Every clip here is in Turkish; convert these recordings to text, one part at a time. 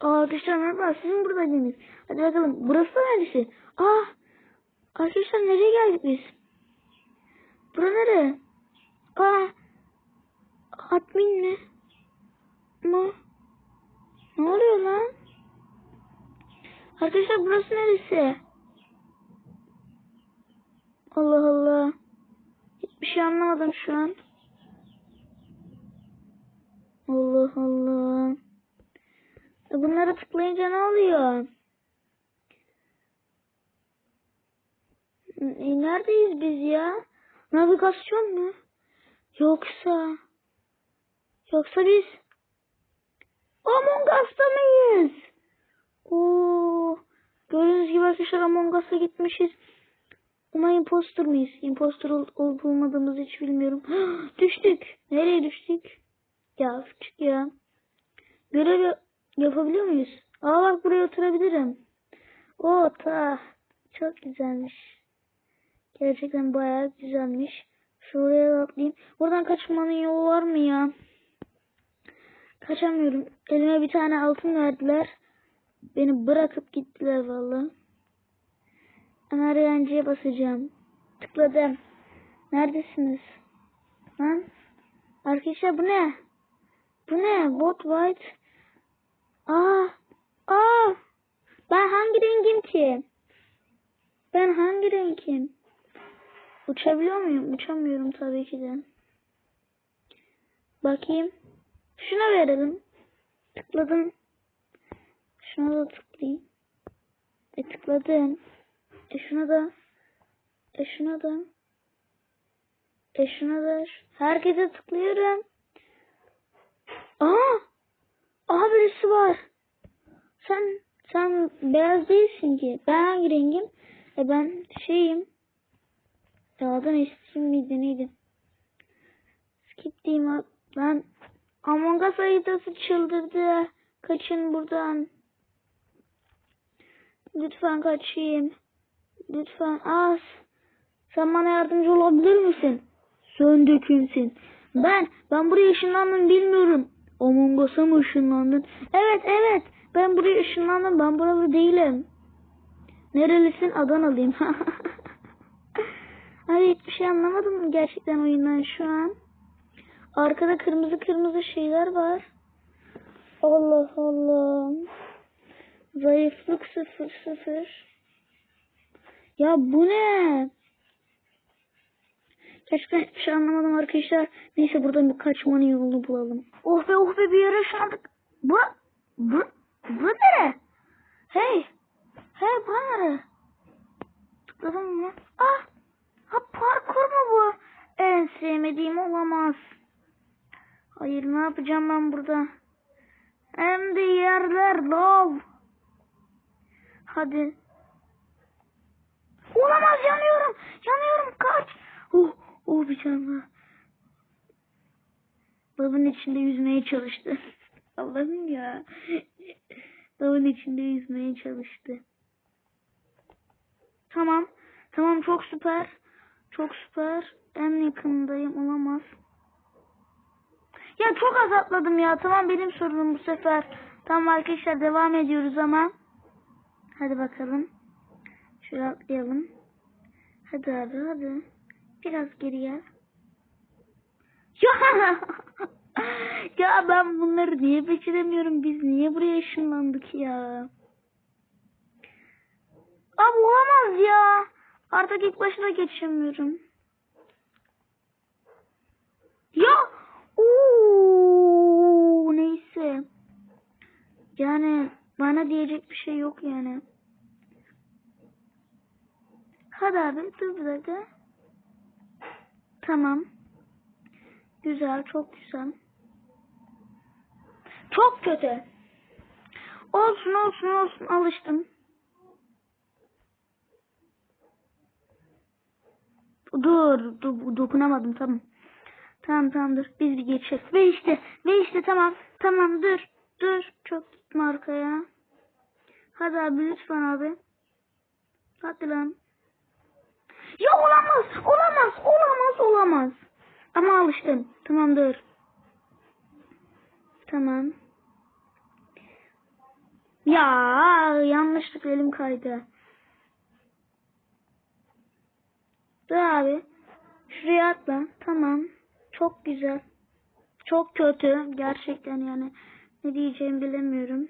Arkadaşlar merhaba sizin buradaydınız. Hadi bakalım burası da neresi? Aa arkadaşlar nereye geldik biz? Bura nere? Aa admin mi? Ama ne oluyor lan? Arkadaşlar burası neresi? Allah Allah. Hiçbir şey anlamadım şu an. Allah Allah. Bunlara tıklayınca ne oluyor? E neredeyiz biz ya? Navigasyon mu? Yoksa... Yoksa biz... Among Us'ta mıyız? Oo, gördüğünüz gibi arkadaşlar Among Us'a gitmişiz. Ama imposter mıyız? Imposter ol, olup olmadığımızı hiç bilmiyorum. düştük. Nereye düştük? Ya küçük ya. Görev yapabiliyor muyuz? Aa bak buraya oturabilirim. O ta. Çok güzelmiş. Gerçekten bayağı güzelmiş. Şuraya atlayayım. Buradan kaçmanın yolu var mı ya? Kaçamıyorum. Elime bir tane altın verdiler. Beni bırakıp gittiler vallahi. Ana öğrenciye basacağım. Tıkladım. Neredesiniz? Lan? Arkadaşlar bu ne? Bu ne? What white? Aa! Aa! Ben hangi rengim ki? Ben hangi renkim? Uçabiliyor muyum? Uçamıyorum tabii ki de. Bakayım. Şuna verelim. Tıkladım. Şuna da tıklayayım. E tıkladım. E şuna da. E şuna da. E şuna da. Herkese tıklıyorum. Aa! Aha birisi var. Sen sen beyaz değilsin ki. Ben hangi rengim? E ben şeyim. E adın isim miydi neydi? Skip diyeyim. Ben Among Us haritası çıldırdı. Kaçın buradan. Lütfen kaçayım. Lütfen az. Sen bana yardımcı olabilir misin? Kimsin? Ben, ben buraya ışınlandım bilmiyorum. Among Us'a mı ışınlandın? Evet, evet. Ben buraya ışınlandım. Ben buralı değilim. Nerelisin? Adanalıyım. Ay hiçbir şey anlamadım gerçekten oyundan şu an. Arkada kırmızı kırmızı şeyler var. Allah Allah. Zayıflık sıfır sıfır. Ya bu ne? Gerçekten hiçbir şey anlamadım arkadaşlar. Neyse buradan bir kaçmanın yolunu bulalım. Oh be oh be bir yere ışınlandık. Bu, bu, bu nere? Hey, hey bu nere? Tıkladım mı? Ah, ha parkur mu bu? En sevmediğim olamaz. Hayır ne yapacağım ben burada? Hem de yerler lav. Hadi. Olamaz yanıyorum. Yanıyorum kaç. Oh, oh bir can var. Lavın içinde yüzmeye çalıştı. Allah'ım ya. Lavın içinde yüzmeye çalıştı. Tamam. Tamam çok süper. Çok süper. En yakındayım olamaz. Ya çok az atladım ya. Tamam benim sorunum bu sefer. Tamam arkadaşlar devam ediyoruz ama. Hadi bakalım. Şöyle atlayalım. Hadi abi hadi. Biraz geri gel. Ya, ya ben bunları niye beceremiyorum? Biz niye buraya ışınlandık ya? Abi olamaz ya. Artık ilk başına geçemiyorum. Ya! Oo, neyse. Yani bana diyecek bir şey yok yani. Hadi abi dur dakika. Tamam. Güzel, çok güzel. Çok kötü. Olsun olsun olsun alıştım. Dur, dur dokunamadım tamam. Tamam tamam dur biz bir geçelim. Ve işte ve işte tamam tamam dur dur çok gitme arkaya. Hadi abi lütfen abi. Hadi lan. Ya olamaz olamaz olamaz olamaz. Ama alıştım. Tamam dur. Tamam. Ya yanlışlıkla elim kaydı. Dur abi. Şuraya atla. Tamam. Çok güzel. Çok kötü. Gerçekten yani. Ne diyeceğimi bilemiyorum.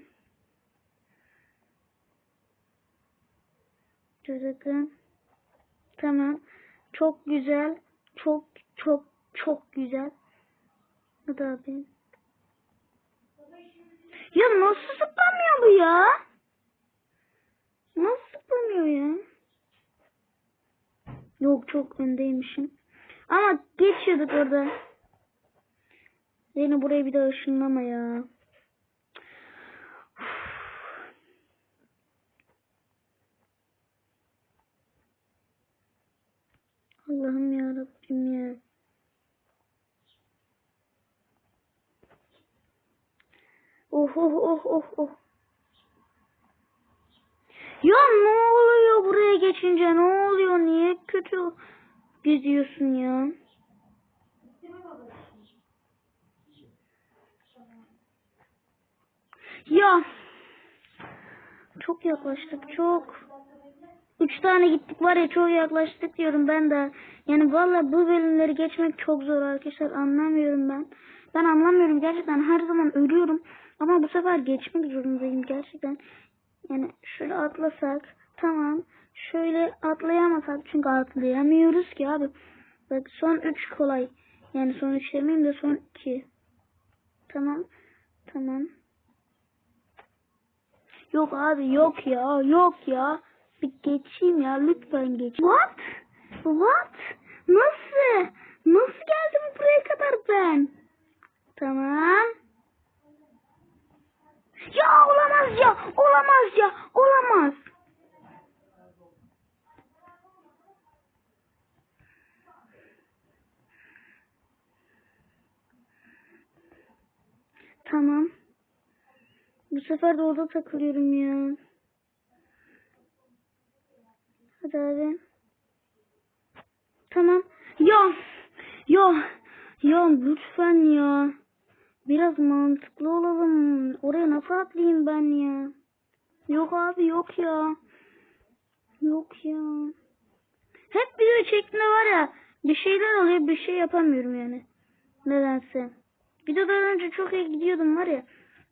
Çocuklar. Tamam. Çok güzel. Çok çok çok güzel. Hadi abi. Ya nasıl zıplamıyor bu ya? Nasıl zıplamıyor ya? Yok çok öndeymişim. Ama geçiyorduk orada. Yine buraya bir daha ışınlama ya. Allah'ım ya Rabbim ya. Oh oh oh oh oh. Ya ne oluyor buraya geçince ne oluyor niye kötü gidiyorsun ya? Ya çok yaklaştık çok. Üç tane gittik var ya çok yaklaştık diyorum ben de. Yani valla bu bölümleri geçmek çok zor arkadaşlar anlamıyorum ben. Ben anlamıyorum gerçekten her zaman ölüyorum. Ama bu sefer geçmek zorundayım gerçekten. Yani şöyle atlasak tamam. Şöyle atlayamasak çünkü atlayamıyoruz ki abi. Bak son üç kolay. Yani son üç demeyeyim de son iki. Tamam. Tamam. Yok abi yok ya yok ya. Bir geçeyim ya lütfen geç. What? What? Nasıl? Nasıl geldim buraya kadar ben? Tamam. Ya olamaz ya olamaz ya olamaz. Tamam. Bu sefer de orada takılıyorum ya. Hadi abi. Tamam. Ya. Ya. Ya lütfen ya. Biraz mantıklı olalım. Oraya nasıl atlayayım ben ya? Yok abi yok ya. Yok ya. Hep video çektiğinde var ya bir şeyler oluyor bir şey yapamıyorum yani. Nedense. Videodan önce çok iyi gidiyordum var ya.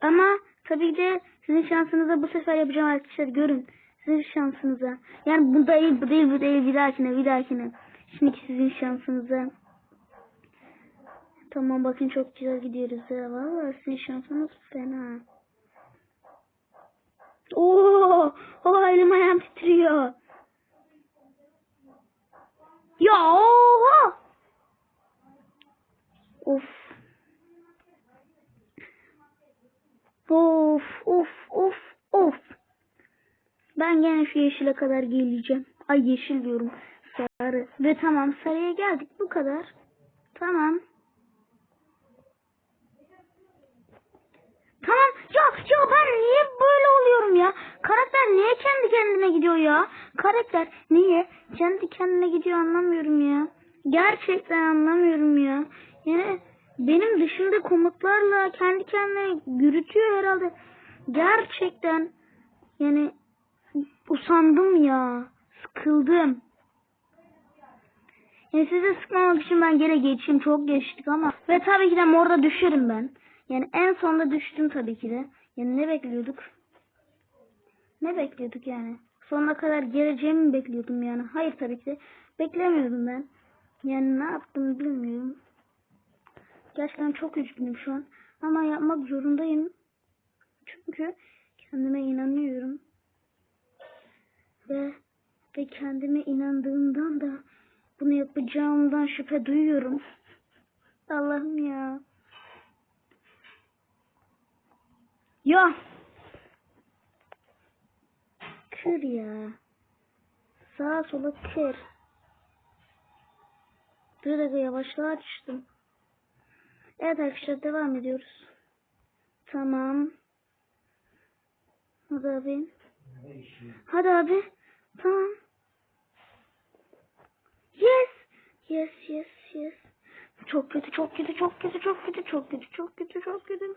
Ama tabii ki de sizin şansınıza bu sefer yapacağım arkadaşlar görün. Sizin şansınıza. Yani bu değil bu değil bu değil bir dahakine bir dahakine. Şimdi sizin şansınıza. Tamam bakın çok güzel gidiyoruz ya. Valla sizin şansınız fena. Oo, o elim ayağım titriyor. Ya oha. Of. Of of of of. Ben gene şu yeşile kadar geleceğim. Ay yeşil diyorum. Sarı. Ve tamam sarıya geldik bu kadar. Tamam ya ya ben niye böyle oluyorum ya? Karakter niye kendi kendine gidiyor ya? Karakter niye kendi kendine gidiyor anlamıyorum ya. Gerçekten anlamıyorum ya. Yani benim dışında komutlarla kendi kendine yürütüyor herhalde. Gerçekten yani usandım ya. Sıkıldım. Yani size sıkmamak için ben geri geçeyim. Çok geçtik ama. Ve tabii ki de morda düşerim ben. Yani en sonunda düştüm tabii ki de. Yani ne bekliyorduk? Ne bekliyorduk yani? Sonuna kadar geleceğimi mi bekliyordum yani? Hayır tabii ki. Beklemiyordum ben. Yani ne yaptım bilmiyorum. Gerçekten çok üzgünüm şu an. Ama yapmak zorundayım. Çünkü kendime inanıyorum. Ve ve kendime inandığımdan da bunu yapacağımdan şüphe duyuyorum. Allah'ım ya. Ya. Kır ya. Sağa sola kır. Dur dakika yavaşlığa açtım. Evet arkadaşlar devam ediyoruz. Tamam. Hadi abi. Hadi abi. Tamam. Yes. Yes yes yes. Çok kötü çok kötü çok kötü çok kötü çok kötü çok kötü çok kötü.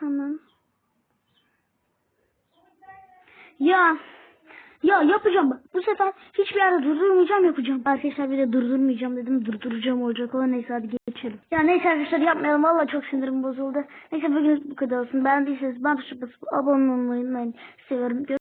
Tamam. Ya ya yapacağım. Bu sefer hiçbir yerde durdurmayacağım yapacağım. Arkadaşlar bir de durdurmayacağım dedim. Durduracağım olacak olan neyse hadi geçelim. Ya neyse arkadaşlar yapmayalım. Valla çok sinirim bozuldu. Neyse bugün bu kadar olsun. Beğendiyseniz ben tuşu basıp abone olmayı unutmayın. Seviyorum.